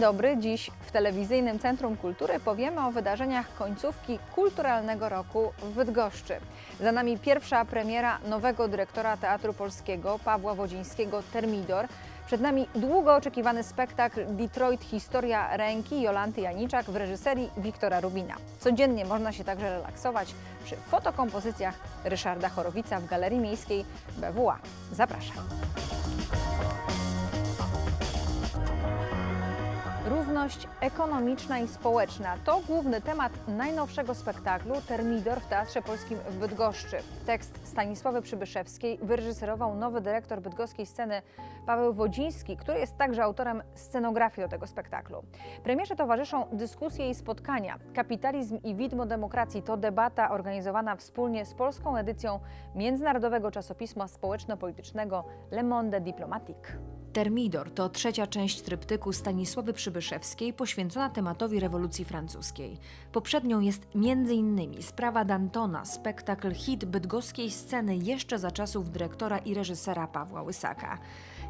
Dzień dobry. Dziś w Telewizyjnym Centrum Kultury powiemy o wydarzeniach końcówki kulturalnego roku w Bydgoszczy. Za nami pierwsza premiera nowego dyrektora Teatru Polskiego Pawła Wodzińskiego Termidor. Przed nami długo oczekiwany spektakl Detroit Historia ręki Jolanty Janiczak w reżyserii Wiktora Rubina. Codziennie można się także relaksować przy fotokompozycjach Ryszarda Chorowica w Galerii Miejskiej BWA. Zapraszam. Równość ekonomiczna i społeczna to główny temat najnowszego spektaklu Termidor w Teatrze Polskim w Bydgoszczy. Tekst Stanisławy Przybyszewskiej wyreżyserował nowy dyrektor bydgoskiej sceny Paweł Wodziński, który jest także autorem scenografii do tego spektaklu. Premierze towarzyszą dyskusje i spotkania. Kapitalizm i widmo demokracji to debata organizowana wspólnie z polską edycją międzynarodowego czasopisma społeczno-politycznego Le Monde Diplomatique. Termidor to trzecia część tryptyku Stanisławy Przybyszewskiej poświęcona tematowi rewolucji francuskiej. Poprzednią jest m.in. Sprawa Dantona, spektakl hit bydgoskiej sceny jeszcze za czasów dyrektora i reżysera Pawła Łysaka.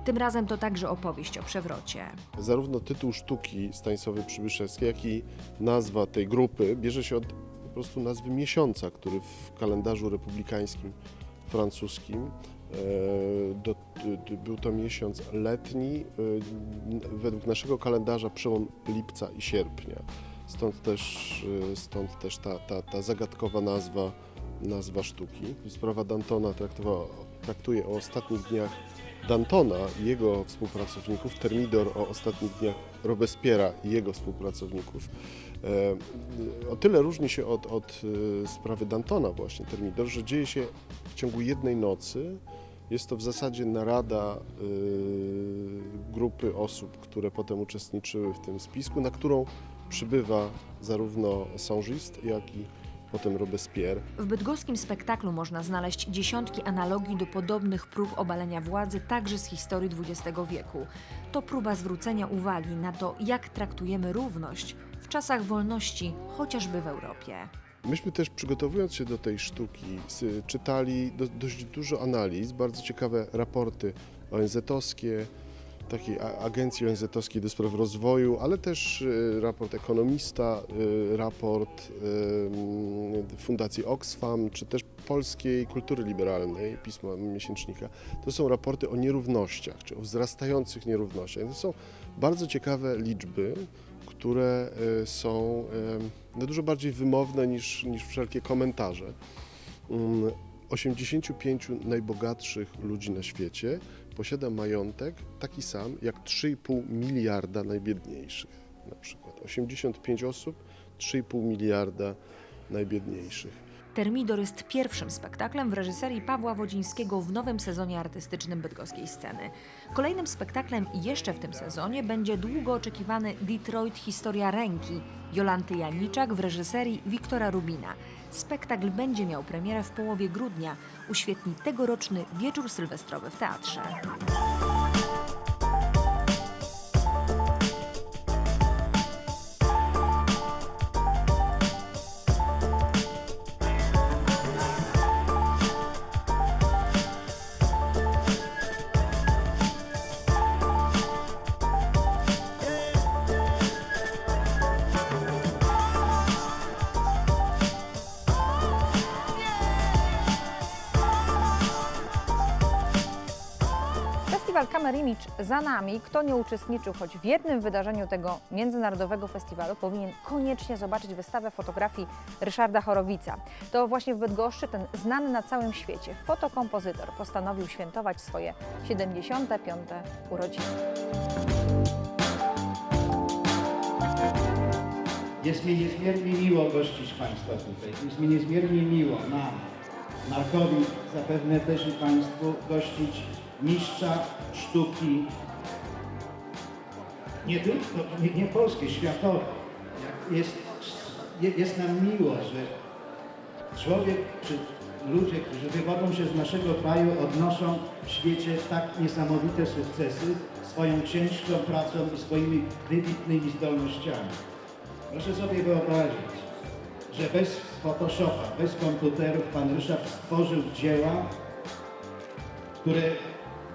Tym razem to także opowieść o przewrocie. Zarówno tytuł sztuki Stanisławy Przybyszewskiej, jak i nazwa tej grupy bierze się od po prostu nazwy miesiąca, który w kalendarzu republikańskim francuskim do, d- był to miesiąc letni, e, według naszego kalendarza przełom lipca i sierpnia. Stąd też, e, stąd też ta, ta, ta zagadkowa nazwa, nazwa sztuki. Sprawa Dantona traktuje o ostatnich dniach Dantona i jego współpracowników, Termidor o ostatnich dniach Robespiera i jego współpracowników. E, O tyle różni się od, od e, sprawy Dantona właśnie Termidor, że dzieje się ciągu jednej nocy. Jest to w zasadzie narada e, grupy osób, które potem uczestniczyły w tym spisku, na którą przybywa zarówno Sążyst, jak i potem Robespierre. W bydgoskim spektaklu można znaleźć dziesiątki analogii do podobnych prób obalenia władzy także z historii XX wieku. To próba zwrócenia uwagi na to, jak traktujemy równość w czasach wolności, chociażby w Europie. Myśmy też przygotowując się do tej sztuki czytali do, dość dużo analiz, bardzo ciekawe raporty ONZ-owskie, takiej agencji ONZ-owskiej do spraw rozwoju, ale też y, raport ekonomista, y, raport Fundacji Oxfam, czy też Polskiej Kultury Liberalnej, pisma miesięcznika. To są raporty o nierównościach, czy o wzrastających nierównościach. To są bardzo ciekawe liczby, które y, są y, no, dużo bardziej wymowne niż, niż wszelkie komentarze. Mm, 85 najbogatszych ludzi na świecie posiada majątek taki sam jak 3,5 miliarda najbiedniejszych. Na przykład 85 osób, 3,5 miliarda najbiedniejszych. Termidor jest pierwszym spektaklem w reżyserii Pawła Wodzińskiego w nowym sezonie artystycznym bydgoskiej sceny. Kolejnym spektaklem jeszcze w tym sezonie będzie długo oczekiwany Detroit Historia ręki Jolanty Janiczak w reżyserii Wiktora Rubina. Spektakl będzie miał premierę w połowie grudnia, uświetni tegoroczny wieczór sylwestrowy w teatrze. Festiwal Camera Image za nami. Kto nie uczestniczył choć w jednym wydarzeniu tego międzynarodowego festiwalu, powinien koniecznie zobaczyć wystawę fotografii Ryszarda Chorowica. To właśnie w Bydgoszczy ten znany na całym świecie fotokompozytor postanowił świętować swoje 75. urodziny. Jest mi niezmiernie miło gościć Państwa tutaj. Jest mi niezmiernie miło nam, Markowi, zapewne też i Państwu, gościć mistrza sztuki nie tylko, nie, nie polskiej, światowej. Jest, je- jest nam miło, że człowiek czy ludzie, którzy wywodzą się z naszego kraju, odnoszą w świecie tak niesamowite sukcesy swoją ciężką pracą i swoimi wybitnymi zdolnościami. Proszę sobie wyobrazić, że bez Photoshopa, bez komputerów pan Ryszard stworzył dzieła, które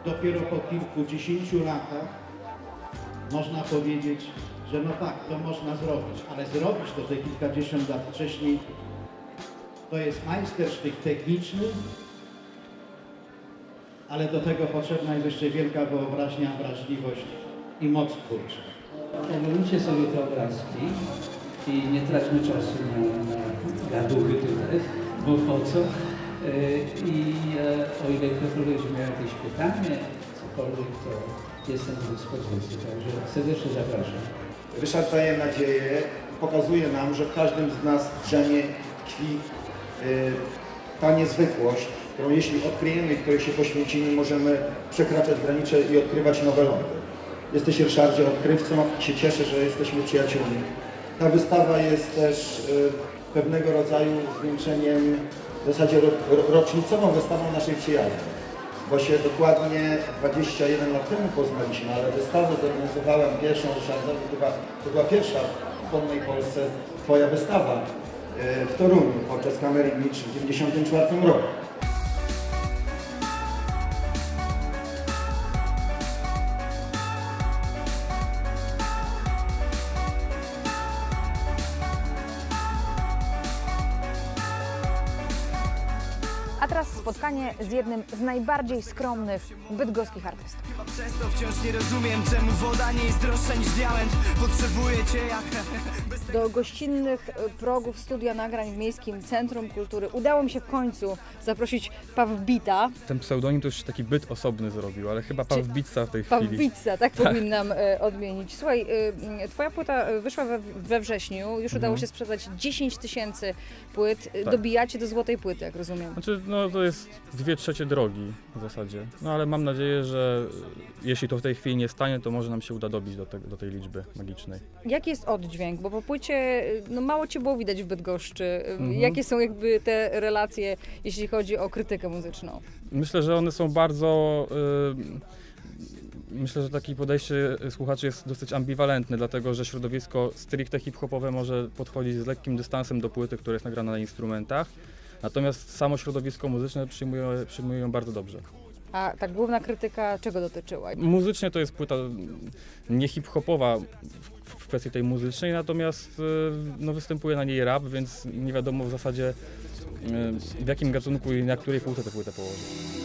dopiero po kilkudziesięciu latach można powiedzieć, że no tak, to można zrobić, ale zrobić to te kilkadziesiąt lat wcześniej to jest majstersztyk techniczny, ale do tego potrzebna jest jeszcze wielka wyobraźnia, wrażliwość i moc twórcza. Oglądajcie sobie te obrazki i nie traćmy czasu na, na gaduchy tutaj, bo po co. E, I e, o ile ktokolwiek miał jakieś pytanie, cokolwiek, to jestem do dyspozycji. Także serdecznie zapraszam. Ryszard daje nadzieję, pokazuje nam, że w każdym z nas drzemie, tkwi y, ta niezwykłość, którą jeśli odkryjemy i której się poświęcimy, możemy przekraczać granice i odkrywać nowe lądy. Jesteś Ryszardzie odkrywcą się cieszę, że jesteśmy przyjaciółmi. Ta wystawa jest też y, pewnego rodzaju zwieńczeniem, w zasadzie ro, ro- rocznicową wystawą naszej przyjaźni bo się dokładnie 21 lat temu poznaliśmy, ale wystawę zorganizowałem pierwszą Ryszardowi, to była, to była pierwsza w wolnej Polsce Twoja wystawa e, w Toruniu podczas Kamery Beach w 1994 roku. A teraz spotkanie z jednym z najbardziej skromnych bydgoskich artystów. Przez to wciąż nie rozumiem, czemu woda nie jest droższa niż diament Potrzebuję cię jak... Do gościnnych progów studia nagrań w Miejskim Centrum Kultury udało mi się w końcu zaprosić Pawbita, Ten pseudonim to już taki byt osobny zrobił, ale chyba Pawbica w tej chwili. Pawbica, tak powinnam e, odmienić. Słuchaj, e, twoja płyta wyszła we, we wrześniu, już udało się sprzedać 10 tysięcy płyt. E, Tak. Dobijacie do złotej płyty, jak rozumiem. Znaczy, no to jest dwie trzecie drogi w zasadzie. No ale mam nadzieję, że jeśli to w tej chwili nie stanie, to może nam się uda dobić do, te, do tej liczby magicznej. Jaki jest oddźwięk? Bo po płycie no, mało cię było widać w Bydgoszczy. Mhm. Jakie są jakby te relacje, jeśli chodzi o krytykę muzyczną? Myślę, że one są bardzo. y, myślę, że takie podejście słuchaczy jest dosyć ambiwalentne, dlatego że środowisko stricte hip-hopowe może podchodzić z lekkim dystansem do płyty, która jest nagrana na instrumentach. Natomiast samo środowisko muzyczne przyjmuje, przyjmuje ją bardzo dobrze. A ta główna krytyka czego dotyczyła? Muzycznie to jest płyta nie hip-hopowa w- w kwestii tej muzycznej, natomiast y, no, występuje na niej rap, więc nie wiadomo w zasadzie y, w jakim gatunku i na której półce tę płytę położyć.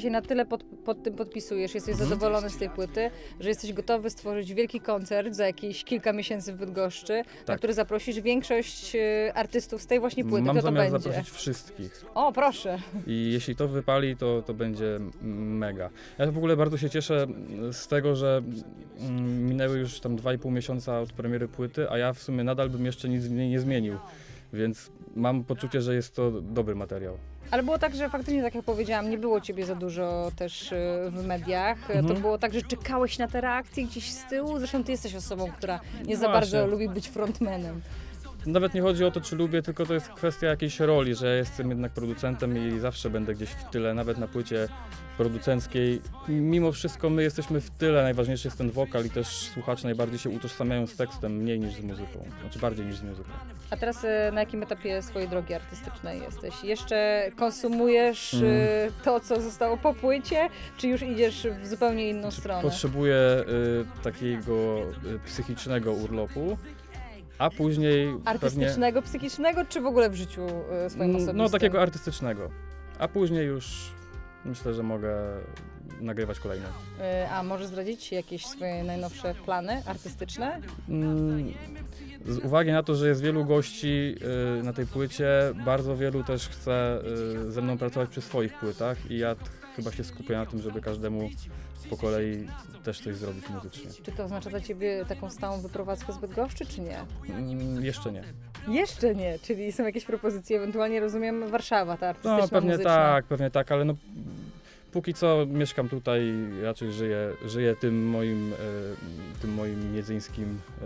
Ty się na tyle pod, pod tym podpisujesz, jesteś Mhm. zadowolony z tej płyty, że jesteś gotowy stworzyć wielki koncert za jakieś kilka miesięcy w Bydgoszczy, na Tak. który zaprosisz większość e, artystów z tej właśnie płyty. Mam Kto to zamiar będzie? zaprosić wszystkich. O, proszę. I jeśli to wypali, to, to będzie m- mega. Ja w ogóle bardzo się cieszę z tego, że mm, minęły już tam 2,5 miesiąca od premiery płyty, a ja w sumie nadal bym jeszcze nic w niej nie zmienił. Więc mam poczucie, że jest to dobry materiał. Ale było tak, że faktycznie, tak jak powiedziałam, nie było ciebie za dużo też e, w mediach. E, To Mhm. było tak, że czekałeś na te reakcje gdzieś z tyłu. Zresztą ty jesteś osobą, która nie za Właśnie. bardzo lubi być frontmanem. Nawet nie chodzi o to, czy lubię, tylko to jest kwestia jakiejś roli, że jestem jednak producentem i zawsze będę gdzieś w tyle, nawet na płycie producenckiej. Mimo wszystko my jesteśmy w tyle, najważniejszy jest ten wokal i też słuchacze najbardziej się utożsamiają z tekstem, mniej niż z muzyką, znaczy bardziej niż z muzyką. A teraz e, na jakim etapie swojej drogi artystycznej jesteś? Jeszcze konsumujesz Mm. e, to, co zostało po płycie, czy już idziesz w zupełnie inną stronę? Potrzebuję y, takiego y, psychicznego urlopu, a później pewnie... Artystycznego, psychicznego, czy w ogóle w życiu e, swoim osobistym? No takiego artystycznego, a później już myślę, że mogę nagrywać kolejne. E, A możesz zdradzić jakieś swoje najnowsze plany artystyczne? Mm, Z uwagi na to, że jest wielu gości y, na tej płycie, bardzo wielu też chce y, ze mną pracować przy swoich płytach i ja chyba się skupię na tym, żeby każdemu po kolei też coś zrobić muzycznie. Czy to oznacza dla Ciebie taką stałą wyprowadzkę z Bydgoszczy, czy nie? Mm, Jeszcze nie. Jeszcze nie, czyli są jakieś propozycje, ewentualnie rozumiem Warszawa, ta artystyczna, No pewnie muzyczna. tak, pewnie tak, ale no póki co mieszkam tutaj raczej żyję, żyję tym moim, e, tym moim miedzyńskim, e,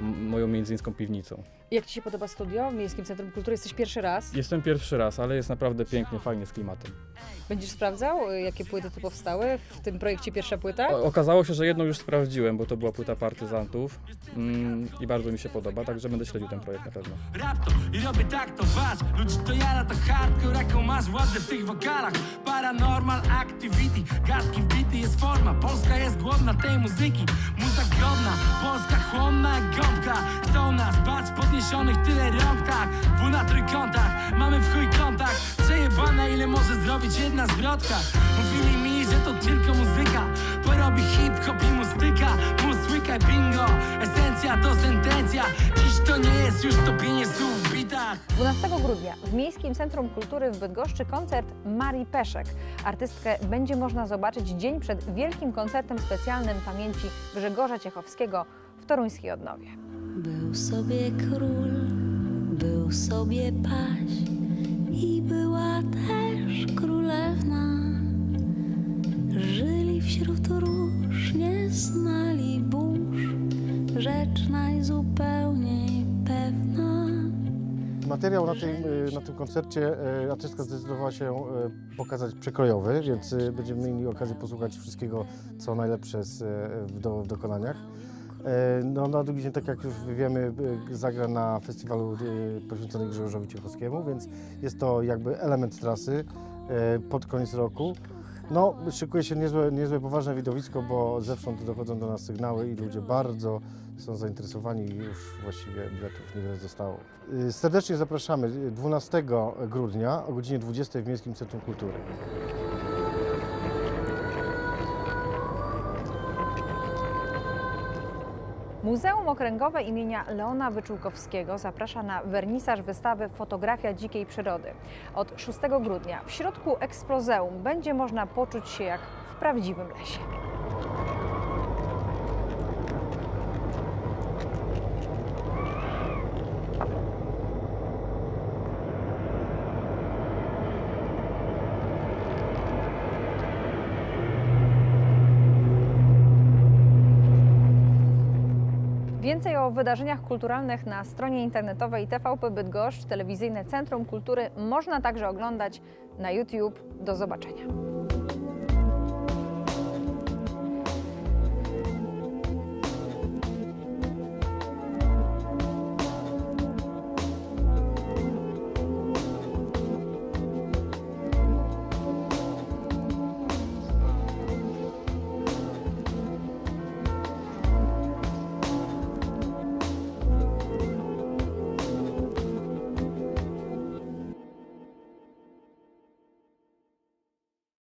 m- moją miedzyńską piwnicą. Jak Ci się podoba studio w Miejskim Centrum Kultury? Jesteś pierwszy raz. Jestem pierwszy raz, ale jest naprawdę pięknie, fajnie z klimatem. Będziesz sprawdzał, y, jakie płyty tu powstały w tym projekcie Pierwsza Płyta? O, okazało się, że jedną już sprawdziłem, bo to była płyta partyzantów mm, i bardzo mi się podoba, także będę śledził ten projekt na pewno. Rap to i robię tak to patrz Ludzi to jara to hardcore Jaką masz władzę w tych wokalach Paranormal activity Gadki wbity jest forma Polska jest głodna tej muzyki Muza godna Polska chłonna jak gąbka Chcą nas bać tyle na trójkątach Mamy w chuj kontakt Przejebane ile może zrobić jedna zwrotka? Mówili mi, że to tylko muzyka Porobi hip-hop i bingo Esencja to sentencja. Dziś to nie jest już topienie słów w bitach. 12 grudnia w Miejskim Centrum Kultury w Bydgoszczy koncert Marii Peszek. Artystkę będzie można zobaczyć dzień przed wielkim koncertem specjalnym pamięci Grzegorza Ciechowskiego w toruńskiej Odnowie. Był sobie król, był sobie paź i była też królewna. Żyli wśród róż, nie znali burz, rzecz najzupełniej pewna. Materiał na tym, y, na tym koncercie y, artystka zdecydowała się y, pokazać przekrojowy, więc będziemy mieli okazję posłuchać wszystkiego, co najlepsze z, w, do, w dokonaniach. Y, No, na drugi dzień, tak jak już wiemy, y, zagra na festiwalu y, poświęconym Grzegorzowi Ciechowskiemu, więc jest to jakby element trasy pod koniec roku. No, szykuje się niezłe, niezłe poważne widowisko, bo zewsząd dochodzą do nas sygnały i ludzie bardzo są zainteresowani i już właściwie biletów niewiele zostało. Serdecznie zapraszamy y, 12 grudnia o godzinie 20 w Miejskim Centrum Kultury. Muzeum Okręgowe imienia Leona Wyczółkowskiego zaprasza na wernisaż wystawy Fotografia dzikiej przyrody. Od 6 grudnia w środku eksplozeum będzie można poczuć się jak w prawdziwym lesie. Więcej o wydarzeniach kulturalnych na stronie internetowej TVP Bydgoszcz, telewizyjne Centrum Kultury można także oglądać na YouTube. Do zobaczenia.